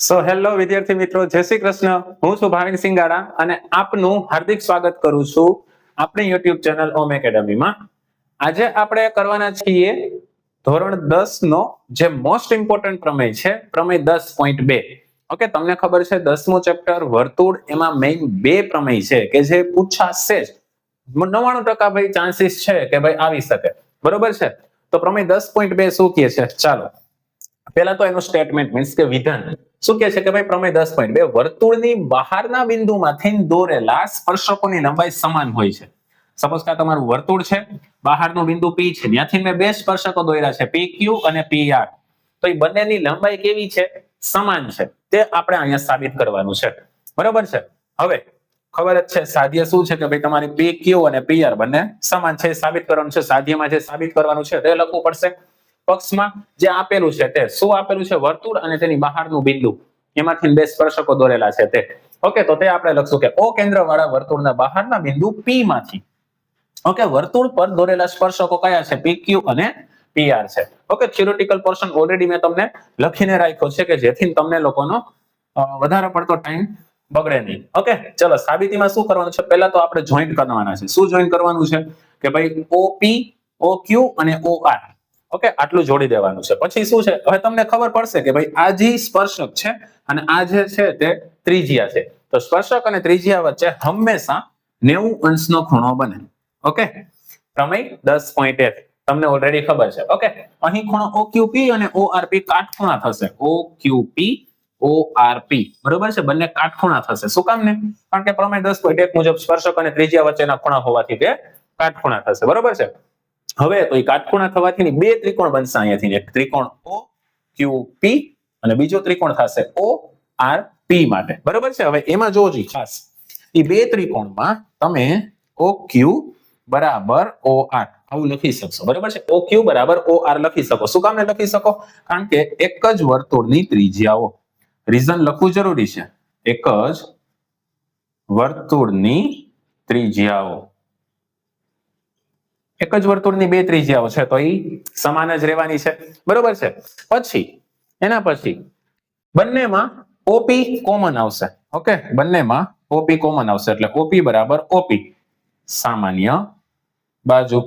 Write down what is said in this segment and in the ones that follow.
So hello વિદ્યાર્થી મિત્રો. જય શ્રી કૃષ્ણ. હું છું ભાવિન સિંગાડા અને આપનું હાર્દિક સ્વાગત કરું છું આપણી યુટ્યુબ ચેનલ ઓમ એકેડમીમાં આજે આપણે કરવાના છીએ ધોરણ દસ નો જે મોસ્ટ ઇમ્પોર્ટન્ટ પ્રમેય છે, પ્રમેય દસ પોઈન્ટ બે. ઓકે તમને ખબર છે દસમું ચેપ્ટર વર્તુળ એમાં મેઇન બે પ્રમેય છે કે જે પૂછાશે જ. નવ્વાણું ટકા ભાઈ ચાન્સીસ છે કે ભાઈ આવી શકે. બરોબર છે? તો પ્રમેય દસ પોઈન્ટ બે શું કહે છે? ચાલો. પહેલા તો એનું સ્ટેટમેન્ટ મીન્સ કે વિધાન. શું કે છે કે ભાઈ પ્રમેય દસ પોઈન્ટ બે, વર્તુળની બહારના બિંદુમાંથી દોરેલા સ્પર્શકોની લંબાઈ સમાન હોય છે. સપોઝ કે તમારું વર્તુળ છે, બહારનું બિંદુ પી છે, ત્યાંથી મેં બે સ્પર્શકો દોર્યા છે પી ક્યુ અને પી આર તો એ બંનેની લંબાઈ કેવી છે? સમાન છે. તે આપણે અહીંયા સાબિત કરવાનું છે. બરોબર છે? હવે, ખબર જ છે, સાધ્ય શું છે કે ભાઈ તમારી પી ક્યુ અને પી આર બંને સમાન છે સાબિત કરવાનું છે. સાધ્યમાં જે સાબિત કરવાનું છે, તે લખવું પડશે. પક્ષમાં જે આપેલું છે તે, શું આપેલું છે? વર્તુળ અને તેની બહારનું બિંદુ. એમાંથી બે સ્પર્શકો દોરેલા છે તે. ઓકે તો તે આપણે લખશું કે, ઓ કેન્દ્ર વાળા વર્તુળના બહારના બિંદુ પી માંથી. ઓકે વર્તુળ પર દોરેલા સ્પર્શકો કયા છે? પી ક્યુ અને પીઆર છે. ઓકે થિયોરિટિકલ પોર્શન ઓલરેડી મેં તમને લખીને રાખ્યો છે કે જેથી તમને લોકોનો વધારે પડતો ટાઈમ બગડે નહીં. ઓકે ચલો, સાબિતીમાં શું કરવાનું છે? પહેલા તો આપણે જોઈન્ટ કરવાના છે. શું જોઈન્ટ કરવાનું છે? કે ભાઈ ઓ પી ઓ ક્યુ અને ઓ આર ઓકે, આટલું જોડી દેવાનું છે. પછી શું છે? હવે તમને ખબર પડશે કે ભાઈ આ જે સ્પર્શક છે અને આ જે છે તે ત્રિજ્યા છે. તો સ્પર્શક અને ત્રિજ્યા વચ્ચે હંમેશા નેવું અંશનો ખૂણો બને. ઓકે? પ્રમેય દસ પોઈન્ટ એક. તમને ઓલરેડી ખબર છે. ઓકે? અહીં ખૂણો ઓ ક્યુ અને ઓ આર કાટખૂણા થશે. ઓ ક્યુપી ઓ આર બરોબર છે? બંને કાટખૂણા થશે. શું કામ ને? કારણ કે પ્રમેય દસ પોઈન્ટ એક મુજબ સ્પર્શક અને ત્રિજ્યા વચ્ચેના ખૂણા હોવાથી તે કાટખૂણા થશે. બરોબર છે? હવે તો એ કાટખૂણા થવાથી બે ત્રિકોણ બનશે અહીંયાથી. એક ત્રિકોણ ઓ ક્યુ પી અને બીજો ત્રિકોણ થશે ઓ આર પી માટે. બરોબર છે? હવે એમાં જોજી ખાસ. એ બે ત્રિકોણમાં તમે ઓ ક્યુ બરાબર ઓ આર આવું લખી શકશો. બરાબર છે? ઓ ક્યુ બરાબર ઓ આર લખી શકો. શું કામ લખી શકો? કારણ કે એક જ વર્તુળની ત્રિજ્યાઓ. રીઝન લખવું જરૂરી છે. એક જ વર્તુળની ત્રિજ્યાઓ. એક જ વર્તુળની બે ત્રિજ્યાઓ છે, તો એ સમાન જ રહેવાની છે. બરોબર છે? પછી, એના પછી, બંનેમાં ઓપી કોમન આવશે. ઓકે? બંનેમાં ઓપી કોમન આવશે, એટલે ઓપી બરાબર ઓપી. સામાન્ય બાજુ.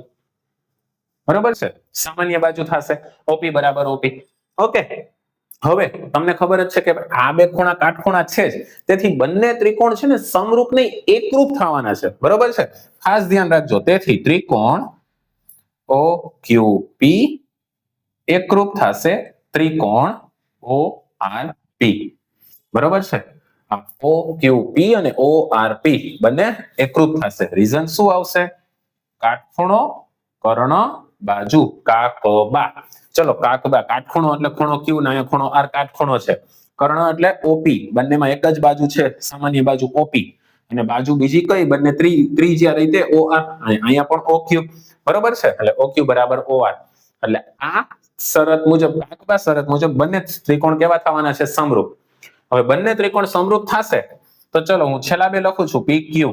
બરોબર છે? સામાન્ય બાજુ થશે. ઓપી બરાબર ઓપી. ઓકે? હવે, તમને ખબર જ છે કે આ બે ખૂણા કાટખૂણા છે જ. તેથી બંને ત્રિકોણ છે ને સમરૂપ નહીં એકરૂપ થવાના છે. બરોબર છે? ખાસ ધ્યાન રાખજો. તેથી ત્રિકોણ ઓ ક્યુ પી એકરૂપ થશે ત્રિકોણ ઓ આર પી બરોબર છે? ઓ ક્યુ પી અને ઓ આર પી બંને એકરૂપ થશે. રીઝન શું આવશે? કાટખૂણો, કર્ણ, બાજુ, કાકબા. ચલો, કાકબા. કાટખૂણો એટલે ખૂણો ક્યુ ને અહીંયા ખૂણો આર કાટખૂણો છે. કર્ણ એટલે ઓપી બંનેમાં એક જ બાજુ છે. સામાન્ય બાજુ ઓપી અને બાજુ બીજી કઈ? બંને ત્રી, ત્રિજ્યા રીતે ઓ આર અહીંયા પણ ઓ ક્યુ બરોબર છે? એટલે ઓ ક્યુ બરાબર ઓ આર એટલે આ શરત મુજબ કાકબા શરત મુજબ બંને ત્રિકોણ કેવા થવાના છે? સમરૂપ. હવે બંને ત્રિકોણ સમરૂપ થશે, તો ચલો હું છેલ્લા બે લખું છું. પી ક્યુ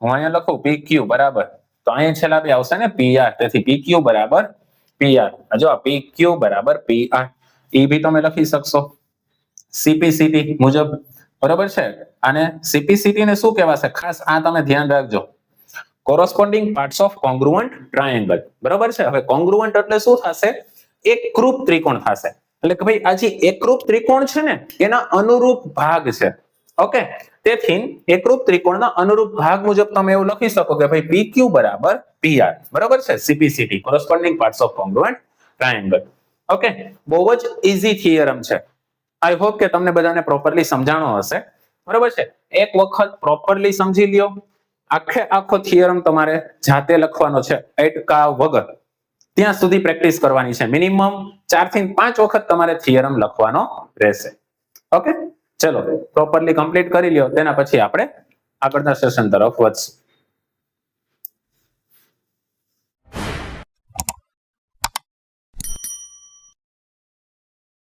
હું અહીંયા લખું પી ક્યુ બરાબર. તો અહીંયા છેલ્લા બે આવશે ને? પી આર તેથી પી ક્યુ બરાબર પી આર જો પી ક્યુ બરાબર પી આર એ બી તમે લખી શકશો. સીપીસીટી મુજબ. બરાબર છે? અને સીપીસીટી ને શું કહેવાશે? ખાસ આ તમે ધ્યાન રાખજો. Corresponding parts of congruent triangle બરાબર છે? હવે કોંગ્રુવન્ટ એટલે શું થશે? એકરૂપ ત્રિકોણ થશે. એટલે કે ભાઈ આ જે એકરૂપ ત્રિકોણ છે ને, એના અનુરૂપ ભાગ છે. ઓકે? તેથી એકરૂપ ત્રિકોણના અનુરૂપ ભાગ મુજબ તમે એવું લખી શકો કે ભાઈ PQ બરાબર PR બરાબર છે? CPCT corresponding parts of congruent triangle okay? બહુ જ ઇઝી થિયરમ છે. આઈ હોપ કે તમને બધાને પ્રોપરલી સમજાણો હશે. બરાબર છે? એક વખત પ્રોપરલી સમજી લ્યો. આખે આખો થિયરમ તમારે જાતે લખવાનો છે એટકા વગર. ત્યાં સુધી પ્રેક્ટિસ કરવાની છે. મિનિમમ ચારથી પાંચ વખત તમારે થિયરમ લખવાનો રહેશે. ઓકે ચલો પ્રોપરલી કમ્પ્લીટ કરી લ્યો. તેના પછી આપણે આગળના સેશન તરફ વધશું.